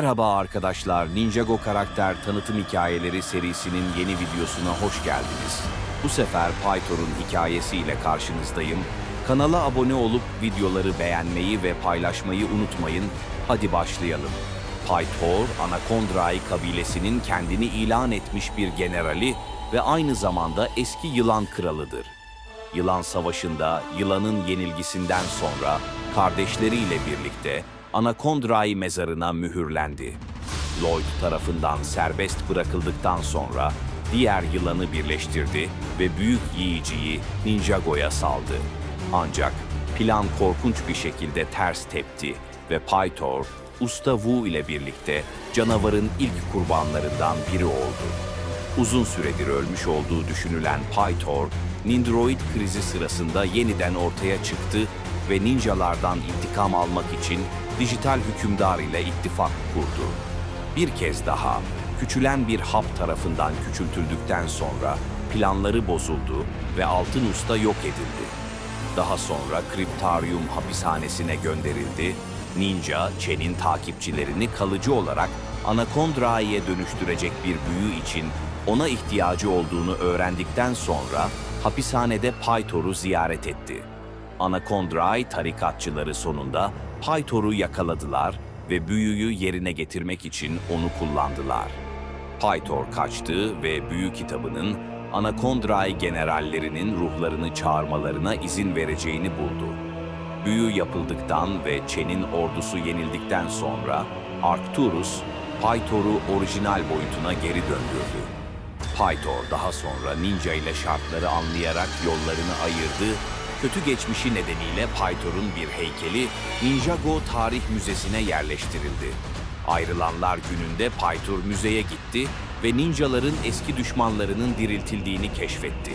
Merhaba arkadaşlar, Ninjago karakter tanıtım hikayeleri serisinin yeni videosuna hoş geldiniz. Bu sefer Pythor'un hikayesiyle karşınızdayım. Kanala abone olup videoları beğenmeyi ve paylaşmayı unutmayın. Hadi başlayalım. Pythor, Anakondrae kabilesinin kendini ilan etmiş bir generali ve aynı zamanda eski yılan kralıdır. Yılan Savaşı'nda yılanın yenilgisinden sonra kardeşleriyle birlikte Anakondrae mezarına mühürlendi. Lloyd tarafından serbest bırakıldıktan sonra diğer yılanı birleştirdi ve büyük yiyiciyi Ninjago'ya saldı. Ancak plan korkunç bir şekilde ters tepti ve Pythor, Usta Wu ile birlikte canavarın ilk kurbanlarından biri oldu. Uzun süredir ölmüş olduğu düşünülen Pythor, Nindroid krizi sırasında yeniden ortaya çıktı ve ninjalardan intikam almak için dijital hükümdar ile ittifak kurdu. Bir kez daha küçülen bir hap tarafından küçültüldükten sonra planları bozuldu ve Altın Usta yok edildi. Daha sonra Kriptarium hapishanesine gönderildi. Ninja, Chen'in takipçilerini kalıcı olarak Anakondra'ya dönüştürecek bir büyü için ona ihtiyacı olduğunu öğrendikten sonra hapishanede Pythor'u ziyaret etti. Anakondra'y tarikatçıları sonunda Pythor'u yakaladılar ve büyüyü yerine getirmek için onu kullandılar. Pythor kaçtı ve büyü kitabının Anakondra'y generallerinin ruhlarını çağırmalarına izin vereceğini buldu. Büyü yapıldıktan ve Chen'in ordusu yenildikten sonra Arcturus, Pythor'u orijinal boyutuna geri döndürdü. Pythor daha sonra Ninja ile şartları anlayarak yollarını ayırdı. Kötü geçmişi nedeniyle Pythor'un bir heykeli Ninjago Tarih Müzesi'ne yerleştirildi. Ayrılanlar gününde Pythor müzeye gitti ve ninjaların eski düşmanlarının diriltildiğini keşfetti.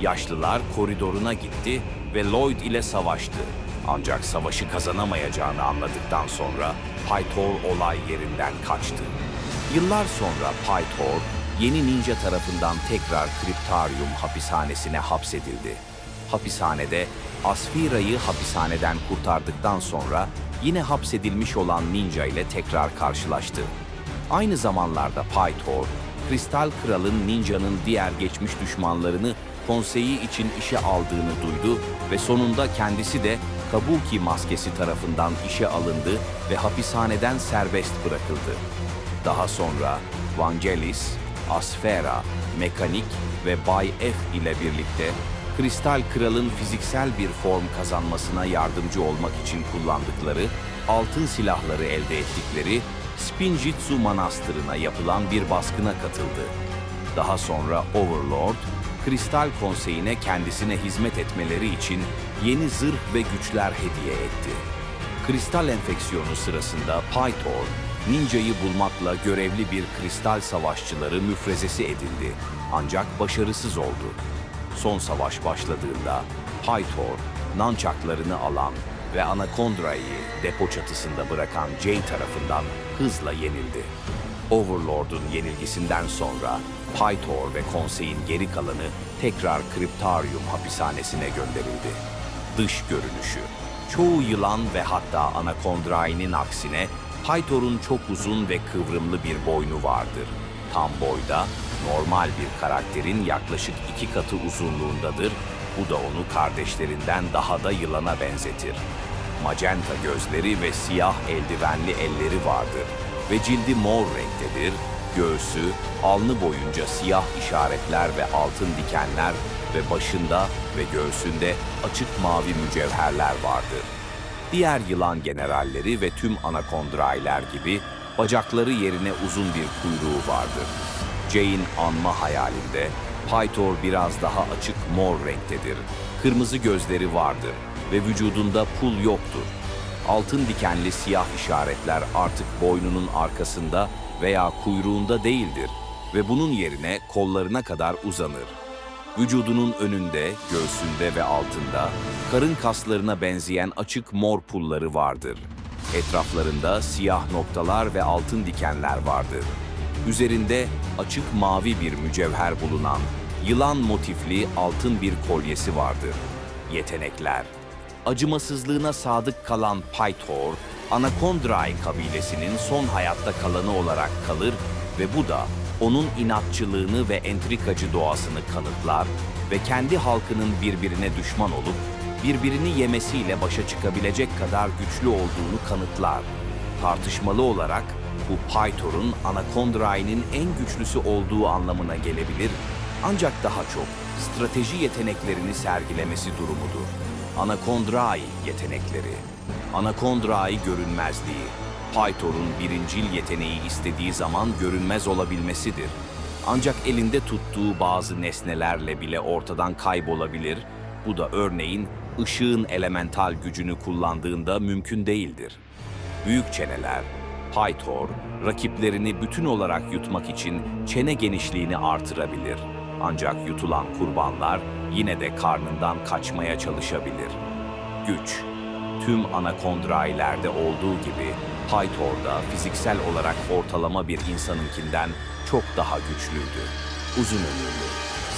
Yaşlılar koridoruna gitti ve Lloyd ile savaştı. Ancak savaşı kazanamayacağını anladıktan sonra Pythor olay yerinden kaçtı. Yıllar sonra Pythor, yeni ninja tarafından tekrar Kriptarium hapishanesine hapsedildi. Hapishanede Asfira'yı hapishaneden kurtardıktan sonra yine hapsedilmiş olan ninja ile tekrar karşılaştı. Aynı zamanlarda Pythor, Kristal Kral'ın ninjanın diğer geçmiş düşmanlarını konseyi için işe aldığını duydu ve sonunda kendisi de Kabuki maskesi tarafından işe alındı ve hapishaneden serbest bırakıldı. Daha sonra Vangelis, Asfera, Mekanik ve Bay F ile birlikte Kristal Kral'ın fiziksel bir form kazanmasına yardımcı olmak için kullandıkları altın silahları elde ettikleri Spinjitzu Manastırı'na yapılan bir baskına katıldı. Daha sonra Overlord, Kristal Konseyi'ne kendisine hizmet etmeleri için yeni zırh ve güçler hediye etti. Kristal enfeksiyonu sırasında Pythor, Ninja'yı bulmakla görevli bir kristal savaşçıları müfrezesi edildi. Ancak başarısız oldu. Son savaş başladığında Pythor, Nunchucklarını alan ve Anakondra'yı depo çatısında bırakan Jay tarafından hızla yenildi. Overlord'un yenilgisinden sonra Pythor ve konseyin geri kalanı tekrar Kriptarium hapishanesine gönderildi. Dış görünüşü Çoğu yılan ve hatta Anakondra'nın aksine Pythor'un çok uzun ve kıvrımlı bir boynu vardır. Tam boyda, normal bir karakterin yaklaşık iki katı uzunluğundadır. Bu da onu kardeşlerinden daha da yılana benzetir. Magenta gözleri ve siyah eldivenli elleri vardır ve cildi mor renktedir. Göğsü, alnı boyunca siyah işaretler ve altın dikenler ve başında ve göğsünde açık mavi mücevherler vardır. Diğer yılan generalleri ve tüm anakondrailer gibi bacakları yerine uzun bir kuyruğu vardır. Jay'in anma hayalinde Pythor biraz daha açık mor renktedir. Kırmızı gözleri vardır ve vücudunda pul yoktur. Altın dikenli siyah işaretler artık boynunun arkasında veya kuyruğunda değildir ve bunun yerine kollarına kadar uzanır. Vücudunun önünde, göğsünde ve altında karın kaslarına benzeyen açık mor pulları vardır. Etraflarında siyah noktalar ve altın dikenler vardır. Üzerinde açık mavi bir mücevher bulunan yılan motifli altın bir kolyesi vardır. Yetenekler Acımasızlığına sadık kalan Pythor, Anakondrae kabilesinin son hayatta kalanı olarak kalır ve bu da onun inatçılığını ve entrikacı doğasını kanıtlar ve kendi halkının birbirine düşman olup birbirini yemesiyle başa çıkabilecek kadar güçlü olduğunu kanıtlar. Tartışmalı olarak bu Pythor'un Anakondrae'nin en güçlüsü olduğu anlamına gelebilir ancak daha çok strateji yeteneklerini sergilemesi durumudur. Anakondrae yetenekleri Anakondrae görünmezliği Pythor'un birincil yeteneği istediği zaman görünmez olabilmesidir. Ancak elinde tuttuğu bazı nesnelerle bile ortadan kaybolabilir. Bu da örneğin ışığın elemental gücünü kullandığında mümkün değildir. Büyük çeneler, Pythor, rakiplerini bütün olarak yutmak için çene genişliğini artırabilir. Ancak yutulan kurbanlar yine de karnından kaçmaya çalışabilir. Güç, tüm anakondrailerde olduğu gibi Pythor'da fiziksel olarak ortalama bir insanınkinden çok daha güçlüydü. Uzun ömürlü.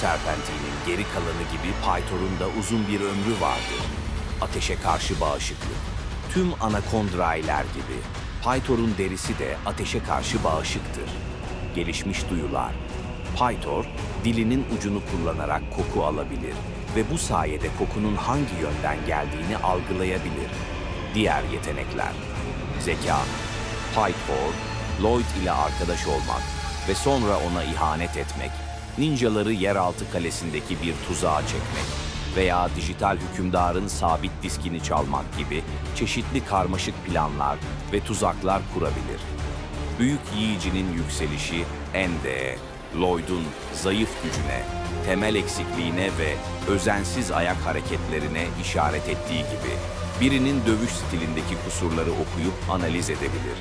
Serpentine'in geri kalanı gibi Pythor'un da uzun bir ömrü vardı. Ateşe karşı bağışıklık. Tüm anakondrailer gibi Pythor'un derisi de ateşe karşı bağışıktır. Gelişmiş duyular. Pythor, dilinin ucunu kullanarak koku alabilir ve bu sayede kokunun hangi yönden geldiğini algılayabilir. Diğer yetenekler. Zeka. Pythor, Lloyd ile arkadaş olmak ve sonra ona ihanet etmek, ninjaları yeraltı kalesindeki bir tuzağa çekmek veya dijital hükümdarın sabit diskini çalmak gibi çeşitli karmaşık planlar ve tuzaklar kurabilir. Büyük yiyicinin yükselişi Ende'ye, Lloyd'un zayıf gücüne, temel eksikliğine ve özensiz ayak hareketlerine işaret ettiği gibi birinin dövüş stilindeki kusurları okuyup analiz edebilir.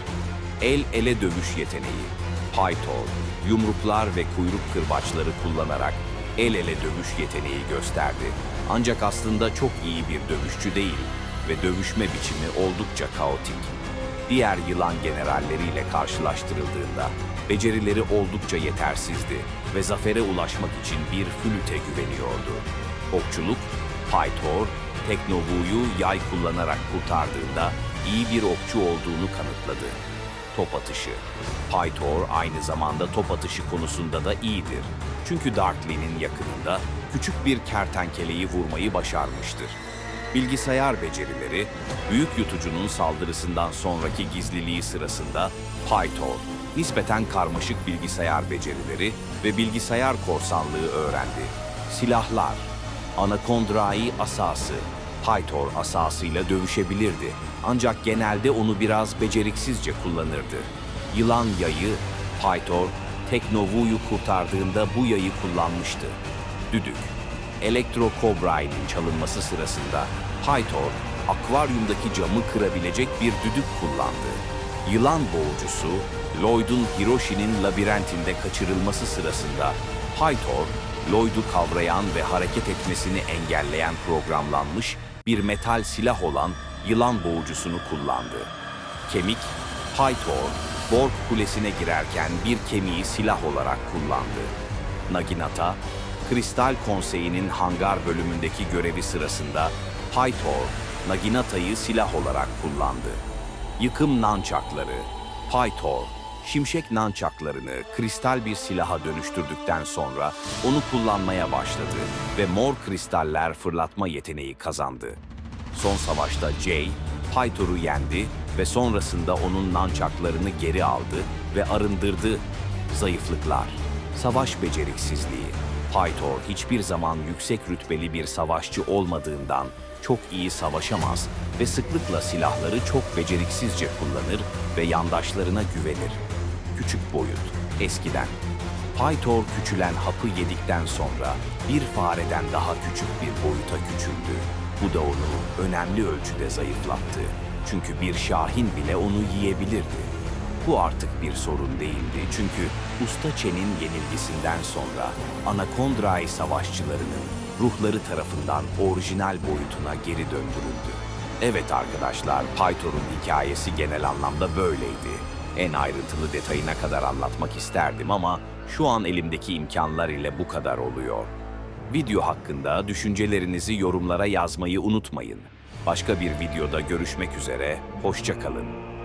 El ele dövüş yeteneği, Python, yumruklar ve kuyruk kırbaçları kullanarak el ele dövüş yeteneği gösterdi. Ancak aslında çok iyi bir dövüşçü değil ve dövüşme biçimi oldukça kaotik diğer yılan generalleriyle karşılaştırıldığında becerileri oldukça yetersizdi ve zafere ulaşmak için bir flüte güveniyordu. Okçuluk, Pythor, Teknovu'yu yay kullanarak kurtardığında iyi bir okçu olduğunu kanıtladı. Top atışı. Pythor aynı zamanda top atışı konusunda da iyidir. Çünkü Darkly'nin yakınında küçük bir kertenkeleyi vurmayı başarmıştır. Bilgisayar becerileri, büyük yutucunun saldırısından sonraki gizliliği sırasında Python, nispeten karmaşık bilgisayar becerileri ve bilgisayar korsanlığı öğrendi. Silahlar, Anakondrai asası, Pythor asasıyla dövüşebilirdi ancak genelde onu biraz beceriksizce kullanırdı. Yılan yayı, Pythor, Teknovu'yu kurtardığında bu yayı kullanmıştı. Düdük, Elektro Cobra'nın çalınması sırasında Pythor, akvaryumdaki camı kırabilecek bir düdük kullandı. Yılan boğucusu, Lloyd'un Hiroshi'nin labirentinde kaçırılması sırasında Pythor, Lloyd'u kavrayan ve hareket etmesini engelleyen programlanmış bir metal silah olan yılan boğucusunu kullandı. Kemik, Pythor, Borg Kulesi'ne girerken bir kemiği silah olarak kullandı. Naginata, Kristal Konseyi'nin hangar bölümündeki görevi sırasında Pythor, Naginata'yı silah olarak kullandı. Yıkım nançakları, Pythor, şimşek nançaklarını kristal bir silaha dönüştürdükten sonra onu kullanmaya başladı ve mor kristaller fırlatma yeteneği kazandı. Son savaşta Jay, Pythor'u yendi ve sonrasında onun nançaklarını geri aldı ve arındırdı. Zayıflıklar, savaş beceriksizliği. Pythor hiçbir zaman yüksek rütbeli bir savaşçı olmadığından çok iyi savaşamaz ve sıklıkla silahları çok beceriksizce kullanır ve yandaşlarına güvenir. Küçük boyut, eskiden. Pythor küçülen hapı yedikten sonra bir fareden daha küçük bir boyuta küçüldü. Bu da onu önemli ölçüde zayıflattı. Çünkü bir şahin bile onu yiyebilirdi. Bu artık bir sorun değildi çünkü Usta Chen'in yenilgisinden sonra Anakondrae savaşçılarının ruhları tarafından orijinal boyutuna geri döndürüldü. Evet arkadaşlar, Pythor'un hikayesi genel anlamda böyleydi. En ayrıntılı detayına kadar anlatmak isterdim ama şu an elimdeki imkanlar ile bu kadar oluyor. Video hakkında düşüncelerinizi yorumlara yazmayı unutmayın. Başka bir videoda görüşmek üzere, hoşçakalın.